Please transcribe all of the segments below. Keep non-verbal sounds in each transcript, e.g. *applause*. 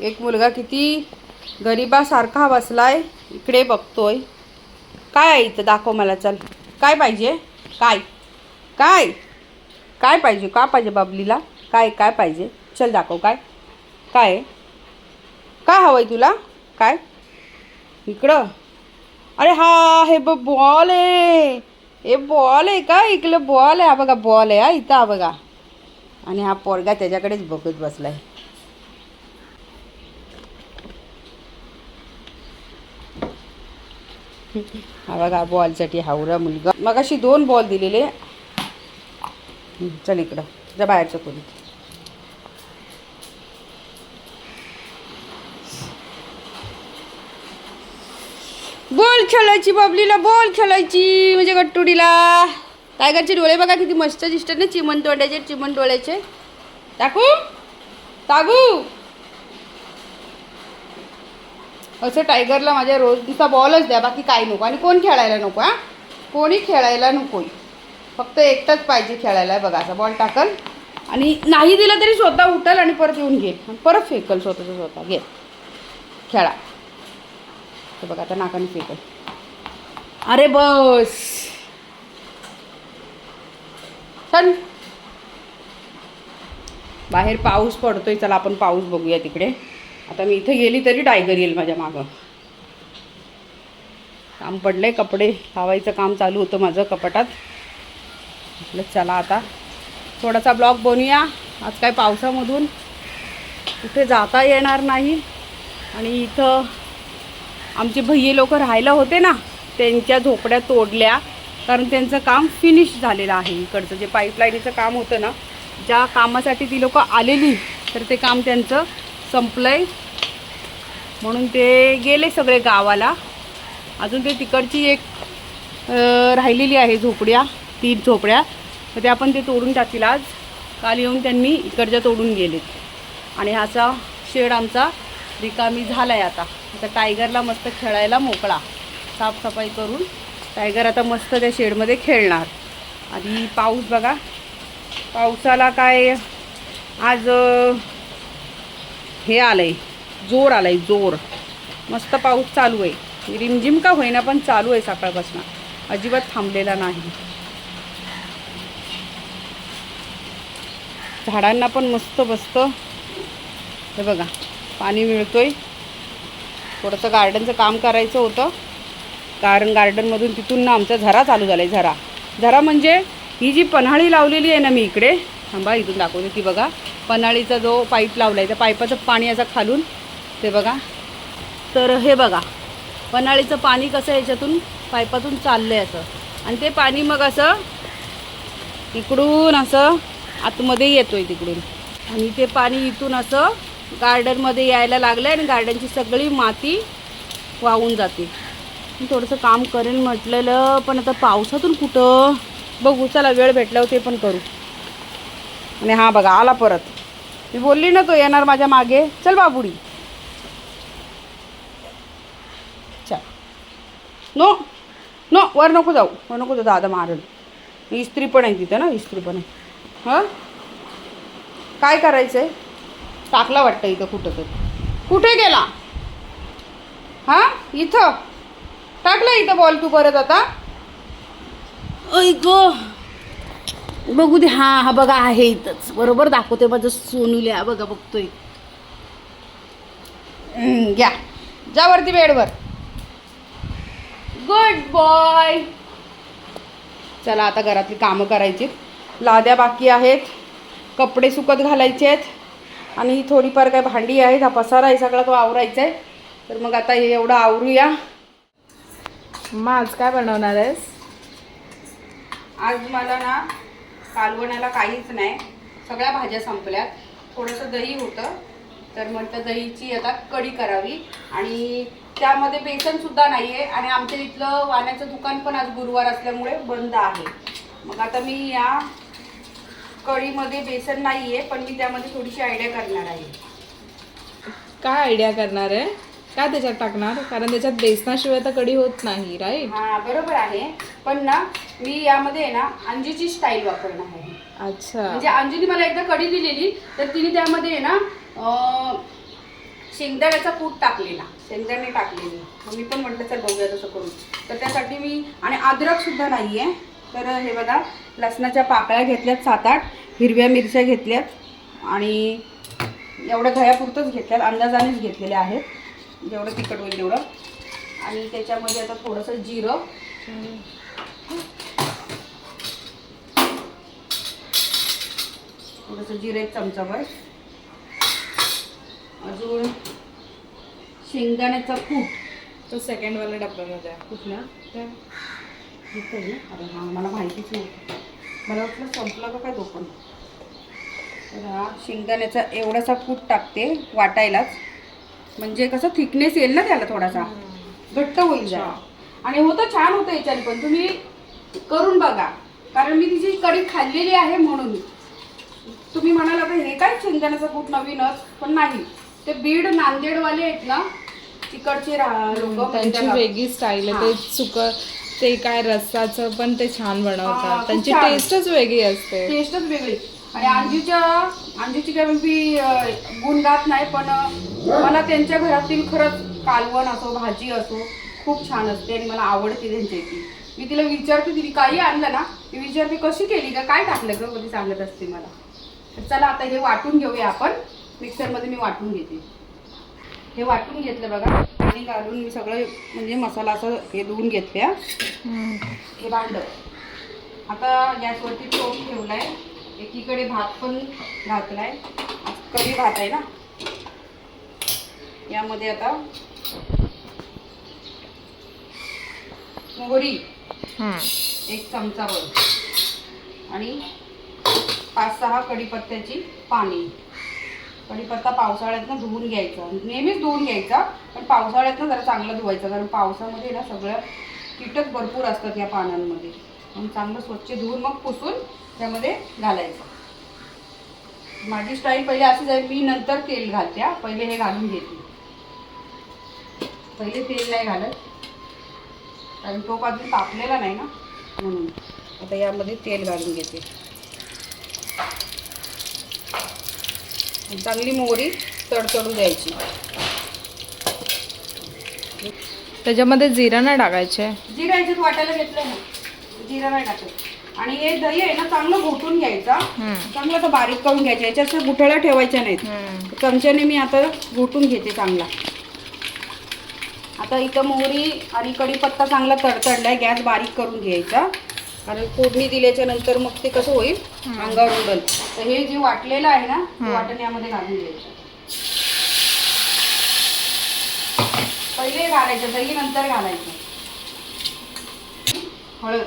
एक मुलगा किती गरिबासारखा बसलाय इकडे बघतोय. काय आहे इथं? दाखव मला चल. काय पाहिजे? काय? काय? काय पाहिजे? का पाहिजे बाबलीला? काय काय पाहिजे? चल दाखव काय. काय? आहे? काय हवं आहे तुला? काय? इकडं. अरे हा हे ब बॉल आहे. हे बॉल आहे का? इकडं बॉल आहे. हा बघा बॉल आहे हा इथं हा बघा. आणि हा पोरगा त्याच्याकडेच बघत बसला आहे हा बघा बॉलसाठी हावरा मुलगा. मग अशी दोन बॉल दिलेले. चल इकडं. जा बाहेरचं कोणी. बॉल खेळायची बाबलीला बॉल खेळायची म्हणजे गट्टुडीला. टायगरचे डोळे बघा किती मस्त दिसतात ना चिमण तोंड्याचे चिमण डोळ्याचे टाकू? टाकू? असं टायगरला माझ्या रोज नुसता बॉलच द्या बाकी काय नको. आणि कोण खेळायला नको हां? कोणी खेळायला नको फक्त एकटाच पाहिजे खेळायला बघा असा बॉल टाकल. आणि नाही दिला तरी स्वतः उठल आणि परत येऊन घेईल आणि परत फेकल स्वतःचं स्वतः. घे. खेळा. तर बघा आता नाकाने फेकल. अरे बस. चल. बाहेर पाऊस पडतोय चला आपण पाऊस बघूया तिकडे. आता मी इथे गेली तरी टायगर येईल माझ्या मागं. काम पडले कपडे लावायचं काम चालू होतं माझं कपाटात. म्हटलं चला आता थोडासा ब्लॉग बनवूया आज काय पावसामधून कुठे जाता येणार नाही. आणि इथं आमचे भैये लोक राहायला होते ना त्यांच्या झोपड्या तोडल्या. कारण त्यांचं काम फिनिश झालेलं आहे इकडचं. जे पाईपलाईनीचं काम होतं ना ज्या कामासाठी ती लोकं आलेली तर ते काम त्यांचं संपलं आहे म्हणून ते गेले सगळे गावाला. अजून ते तिकडची एक राहिलेली आहे झोपड्या तीन झोपड्या. तर ते आपण ते तोडून टाकील आज. काल येऊन त्यांनी इकडच्या तोडून गेलेत. आणि असा शेड आमचा रिकामी झाला आहे आता. आता टायगरला मस्त खेळायला मोकळा. साफसफाई करून टायगर आता मस्त त्या शेडमध्ये खेळणार. आणि पाऊस बघा. पावसाला काय आज हे हे आलंय. जोर आलाय जोर. मस्त पाऊस चालू आहे. रिमझिम का होईना पण चालू आहे सकाळपासून. अजिबात थांबलेला नाही. झाडांना पण मस्त मस्त हे बघा पाणी मिळतोय. थोडंसं गार्डनचं काम करायचं होतं. कारण गार्डनमधून तिथून ना आमचा झरा चालू झाला आहे झरा. झरा म्हणजे ही जी पन्हाळी लावलेली आहे ना मी इकडे थांबा इथून दाखवते ती बघा. पन्हाळीचा जो पाईप लावला आहे त्या पाईपाचं पाणी असं खालून ते बघा. तर हे बघा पन्हाळीचं पाणी कसं याच्यातून? पाईपातून चाललं आहे असं. आणि ते पाणी मग असं इकडून असं आतमध्ये येतो आहे तिकडून. आणि ते पाणी इथून असं गार्डनमध्ये यायला लागलं आहे आणि गार्डनची सगळी माती वाहून जाते. मी थोडंसं काम करेन म्हटलेलं पण आता पावसातून कुठं? बघू चला वेळ भेटल्यावर ते पण करू. आणि हा बघा आला परत. मी बोलली ना तो येणार माझ्या मागे. चल बाबुडी. चल. नो नो वर नको जाऊ. वर नको जाऊ दादा मारण इस्त्री पण आहे तिथं ना इस्त्री पण आहे. हां? काय करायचं आहे टाकला वाटतं इथं कुठं तरी. कुठे गेला? हां? इथं. टाकला इथं बॉल तू परत आता. ऐ बघू दे हां हा बघा आहे इथंच. बरोबर? दाखवते माझं सोनू हा बघा बघतोय. घ्या. जा वरती बेडवर. गुड बॉय चला आता घरातली कामं करायची लाद्या बाकी आहेत. कपडे सुकत घालायचे आहेत. आणि ही थोडीफार काय भांडी आहेत. हा पसारा आहे सगळा तो आवरायचा आहे. तर मग आता हे एवढं आवरूया. मग आज काय बनवणार आहेस? आज मला ना कालवणाला काहीच नाही. सगळ्या भाज्या संपल्यात. थोडंसं दही होतं. तर म्हटलं दहीची आता कढी करावी. आणि त्यामध्ये बेसनसुद्धा नाही आहे आणि आमच्या इथलं वाण्याचं दुकान पण आज गुरुवार असल्यामुळे बंद आहे. मग आता मी या कढीमध्ये बेसन नाही आहे पण मी त्यामध्ये थोडीशी आयडिया करणार आहे. काय आयडिया करणार आहे? काय त्याच्यात टाकणार? कारण त्याच्यात बेसनाशिवाय तर कढी होत नाही राईट हां बरोबर आहे. पण ना मी यामध्ये ना अंजीची स्टाईल वापरणार आहे. अच्छा. म्हणजे अंजली मला एकदा कढी दिलेली तर तिने त्यामध्ये ना अं, शेंगदाण्याचा कूट टाकलेला. शेंगदाणे टाकलेले. मग मी पण म्हटलं चल बघूया तसं करून तर त्यासाठी मी आणि अद्रक सुद्धा नाही आहे तर हे बघा लसणाच्या पाकळ्या घेतल्यात सात आठ हिरव्या मिरच्या घेतल्यात आणि एवढ्या दह्यापुरतंच घेतल्यात अंदाजानेच घेतलेल्या आहेत. जेवढं तिखट होईल तेवढं. आणि त्याच्यामध्ये आता थोडंसं जिरं. थोडंसं जिरं एक चमचाभर. अजून शेंगदाण्याचा कूट. तो सेकंड वाला डब्यामध्ये आहे. कुठला? ते इथं आहे ना. अरे हा मला माहितीच नव्हतं मला वाटलं संपलं का काय तो पण. तर हा शेंगदाण्याचा एवढासा कूट टाकते वाटायलाच. म्हणजे कसं थिकनेस येईल ना त्याला थोडासा. घट्ट होईल जरा. आणि होतं छान होतं याच्याने पण. तुम्ही करून बघा. कारण मी तिची कढी खाल्लेली आहे म्हणून. तुम्ही म्हणाल आता हे काय शेंगदाण्याचं कूट नवीनच. पण नाही. ते बीड नांदेडवाले आहेत ना तिकडचे लोक त्यांची वेगळी स्टाईल आहे. ते सुक ते काय रस्साचं पण ते छान बनवतात. त्यांची. टेस्टच वेगळी असते. टेस्टच वेगळी. आणि अंजूच्या अंजूची काय मी गुण गात नाही पण मला त्यांच्या घरातील खरंच कालवण असो भाजी असो खूप छान असते आणि मला आवडते त्यांच्या इथे मी तिला विचारते तिने काही आणलं ना? मी विचारते कशी केली का काय टाकलं ग? कधी सांगत असते मला. तर चला आता हे वाटून घेऊया आपण. मिक्सरमध्ये मी वाटून घेते. हे वाटून घेतलं बघा. आणि घालून मी सगळं म्हणजे मसाला असं हे धुवून घेतल्या. हे भांड. आता गॅसवरती टोप ठेवलाय. एकीकडे भात पण घातलाय. कढी भात आहे ना? यामध्ये आता मोहरी. एक चमचाभर आणि पाच सहा कढीपत्त्याची पाणी कढीपत्ता पावसाळ्यात ना धुवून घ्यायचा. नेहमीच धुवून घ्यायचा पण पावसाळ्यात ना जरा चांगला धुवायचा कारण पावसामध्ये ना सगळं कीटक भरपूर असतात या पानांमध्ये. म्हणून चांगलं स्वच्छ धुवून मग पुसून त्यामध्ये घालायचं. माझी स्टाईल पहिले अशीच आहे मी नंतर तेल घालते हा. पहिले हे घालून घेते. पहिले तेल नाही घालत कारण तो अजून तापलेला नाही ना. म्हणून आता यामध्ये तेल घालून घेते. चांगली मोहरी तडतडू द्यायची. त्याच्यामध्ये जिरा नाही टाकायचे? जिरा याच्यात वाटायला घेतलं ना. जिरा नाही टाकत. आणि हे दही आहे ना चांगलं घोटून घ्यायचा. चांगलं आता बारीक करून घ्यायचं. याच्यात गुठळ्या ठेवायच्या नाहीत. चमच्याने मी आता घोटून घेते चांगला. आता इथं मोहरी आणि कढीपत्ता चांगला तडतडलाय. गॅस बारीक करून घ्यायचा. कारण फोडणी दिल्याच्या नंतर मग ते कसं होईल? अंगावर उडल. तर हे जे वाटलेलं आहे ना ते वाटण यामध्ये घालून घ्यायचं. पहिले घालायचं. दही नंतर घालायचं. हळद.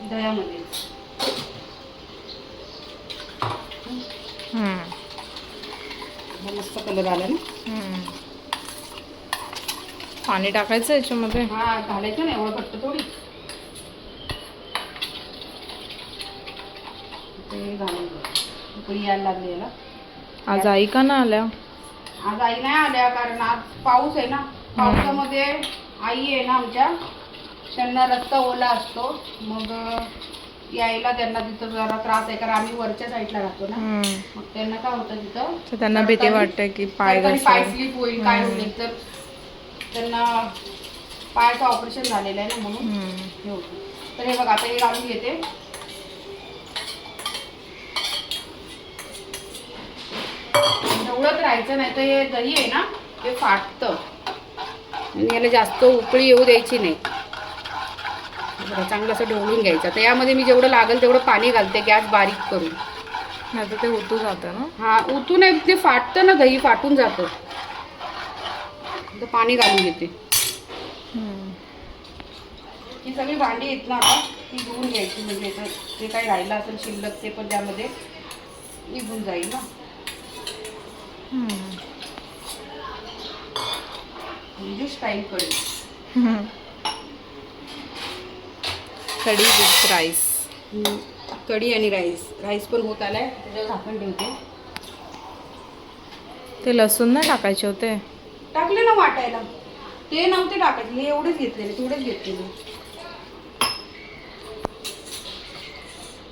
दह्यामध्ये. मस्त कलर आला ना. पाणी टाकायचं याच्यामध्ये? हा घालायचं ना एवढं घट्ट थोडी. यायला लागली याला. आज आई का ना आल्या? आज आई नाही आल्या कारण आज पाऊस आहे ना. पावसामध्ये आई आहे ना आमच्या. त्यांना रस्ता ओला असतो मग यायला त्यांना तिथं जरा त्रास आहे कारण आम्ही वरच्या साईडला राहतो ना. मग त्यांना काय होतं तिथं त्यांना भीती वाटते की पाय पाय. स्लिप होईल काय. होईल तर त्यांना पायाचं ऑपरेशन झालेलं आहे ना म्हणून. हे होतं. तर हे बघा आता हे घालून घेते ढवळत राहायचं नाही तर हे दही आहे ना ते फाटतं आणि याला जास्त उकळी येऊ द्यायची नाही बघा, चांगलं असं ढवळून घ्यायचं. तर यामध्ये मी जेवढं लागेल तेवढं पाणी घालते गॅस बारीक करून. नाही तर ते होतू जातं ना? हा उतू नाही ते फाटतं ना दही फाटून जातं. तर पाणी घालून घेते. ही सगळी भांडी आहेत ना आता ती धुवून घ्यायची. म्हणजे याच्यात जे काही राहिलं असेल शिल्लक ते पण त्यामध्ये निघून जाईल ना. म्हणजे स्टाईल करेल. कढी विथ राईस कढी आणि राईस राईस पण होत आलाय. त्याच्यावर झाकण ठेवते. ते लसूण नाही टाकायचे होते? टाकले ना वाटायला. ते नव्हते टाकायचे. हे एवढेच घेतलेले तेवढेच घेतलेले.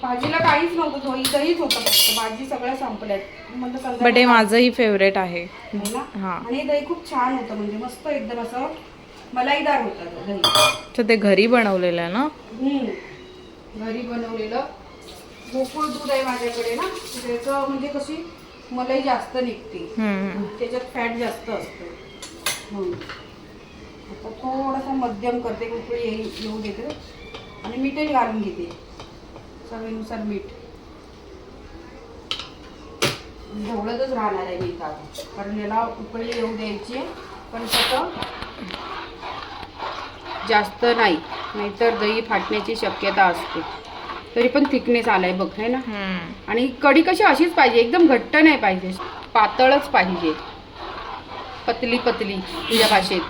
भाजीला काहीच नव्हतं दही दहीच होतं फक्त. भाजी सगळ्या संपल्यात. बट हे माझंही फेवरेट आहे. ना? आणि दही खूप छान होतं. म्हणजे मस्त एकदम असं मलाईदार होतं तो दही. ते घरी बनवलेलं आहे ना? हम्म. घरी बनवलेलं. गोकुळ दूध आहे माझ्याकडे ना त्याचं म्हणजे कशी मलाई जास्त निघते. हम्म. त्याच्यात फॅट जास्त असतं. म्हणून आता थोडासा मध्यम करते उकळी येई येऊ देते. आणि मीठही घालून घेते. चवीनुसार मीठ. ढवळतच राहणार आहे मीठ आता. कारण याला उकळी येऊ द्यायची आहे. पण कसं जास्त नाही. नाहीतर दही फाटण्याची शक्यता असते. तरी पण थिकनेस आलाय बघ है ना. आणि कढी कशी अशीच पाहिजे एकदम घट्ट नाही पाहिजे पातळच पाहिजे. पतली पतली तुझ्या भाषेत.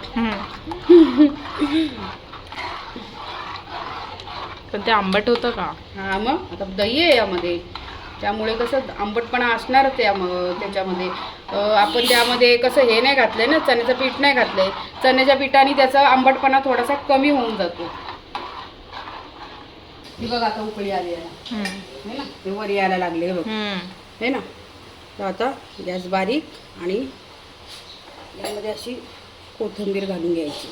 पण ते आंबट होतं का? हा मग? आता दही आहे यामध्ये. त्यामुळे कसं आंबटपणा असणारच त्या त्याच्यामध्ये. आपण त्यामध्ये कसं हे नाही घातलंय ना चण्याचं पीठ नाही घातलंय. चण्याच्या पिठाने त्याचा आंबटपणा थोडासा कमी होऊन जातो. ही बघ आता उकळी आली आहे. है ना ते वर यायला लागले बघ. है ना. तर आता गॅस बारीक आणि यामध्ये अशी कोथिंबीर घालून घ्यायची.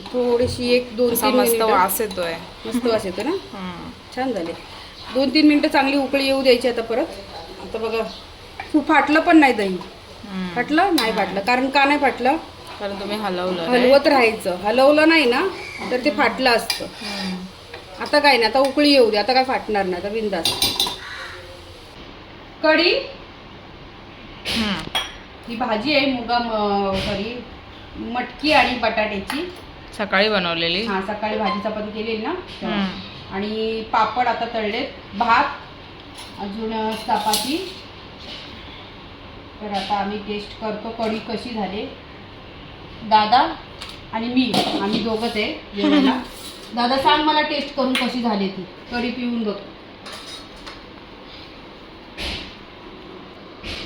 थोडीशी एक दोन तीन मस्त वास येतोय. मस्त वास येतो ना. *laughs* छान झाले. दोन तीन मिनिटं चांगली उकळी येऊ द्यायची आता परत. आता बघा खूप फाटलं पण नाही दही. फाटलं? नाही फाटलं. कारण का नाही फाटलं? कारण तुम्ही हलवलं? हलवत राहायचं. हलवलं नाही ना तर ते फाटलं असतं. आता काय नाही आता उकळी येऊ दे. आता काय फाटणार नाही आता बिंदास. कढी. ही भाजी आहे मुगा सॉरी मटकी आणि बटाट्याची. सकाळी बनवलेली. हा सकाळी भाजी चपाती केलेली ना? तेव्हा. आणि पापड आता तळलेत. भात अजून चपाती. तर आता आम्ही टेस्ट करतो कढी कशी झाली. दादा आणि मी आम्ही दोघंच आहे जेवायला. *laughs* दादा सांग मला टेस्ट करून कशी झाली ती. कढी पिऊन बघ.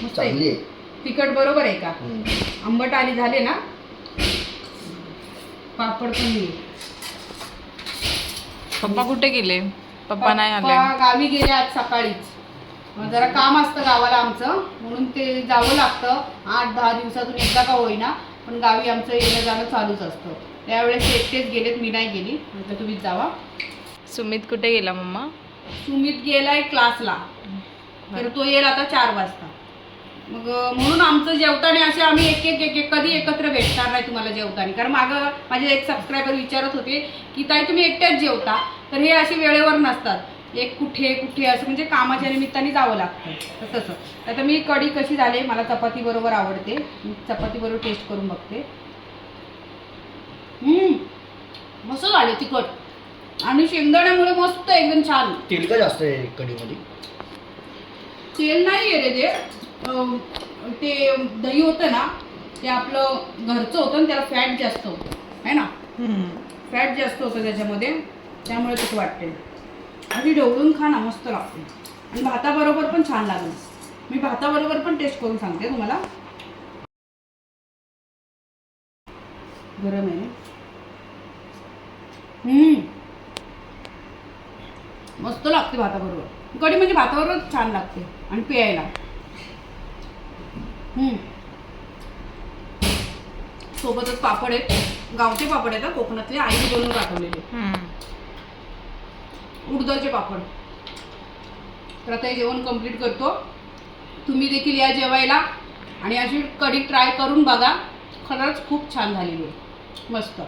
मस्त आहे. चांगली आहे. तिखट बरोबर आहे का? हम्म. आंबट आली झाले ना? पापड पण घे. पप्पा कुठे गेले? पप्पा नाही आले. पप्पा गावी गेले आज सकाळीच. मग जरा काम असतं गावाला आमचं. म्हणून ते जावं लागतं. आठ दहा दिवसातून एकदा का होईना. पण गावी आमचं येणं जाणं चालूच असतं. त्यावेळेस ते एकटेच गेलेत मी नाही गेली. म्हटलं तुम्हीच जावा. सुमित कुठे गेला मम्मा? सुमित गेलाय क्लासला. तर तो येईल आता चार वाजता. मग म्हणून आमचं जेवताना असे आम्ही एक एक एक एक कधी एकत्र भेटणार नाही तुम्हाला जेवताना. कारण मागं माझे एक सबस्क्रायबर विचारत होते की ताई तुम्ही एकट्याच जेवता? तर हे असे वेळेवर नसतात. एक कुठे कुठे असं म्हणजे कामाच्या निमित्ताने जावं लागतं. तर तसं. आता मी कढी कशी झाली मला चपाती बरोबर आवडते. मी चपाती बरोबर टेस्ट करून बघते. मस्त झाले तिखट. आणि शेंगदाण्यामुळे मस्त एकदम छान. तेल का जास्त आहे कढीमध्ये? तेल नाही आहे रे ते. ते दही होतं ना ते आपलं घरचं होतं ना त्याला फॅट जास्त होतं. है ना? फॅट जास्त होतं त्याच्यामध्ये त्यामुळे तसं वाटते आधी ढवळून खा ना मस्त लागते आणि भाताबरोबर पण छान लागेल. मी भाताबरोबर पण टेस्ट करून सांगते तुम्हाला. गरम आहे. मस्त लागते भाताबरोबर. कढी म्हणजे भाताबरोबर छान लागते आणि प्यायला. सोबतच पापड आहेत. गावचे पापड आहेत कोकणातले आईने बनवून पाठवलेले. उडदाचे पापड. तर आता हे जेवण कंप्लीट करतो. तुम्ही देखील या जेवायला आणि अशी कढी ट्राय करून बघा. खरंच खूप छान झालेली आहे. मस्त.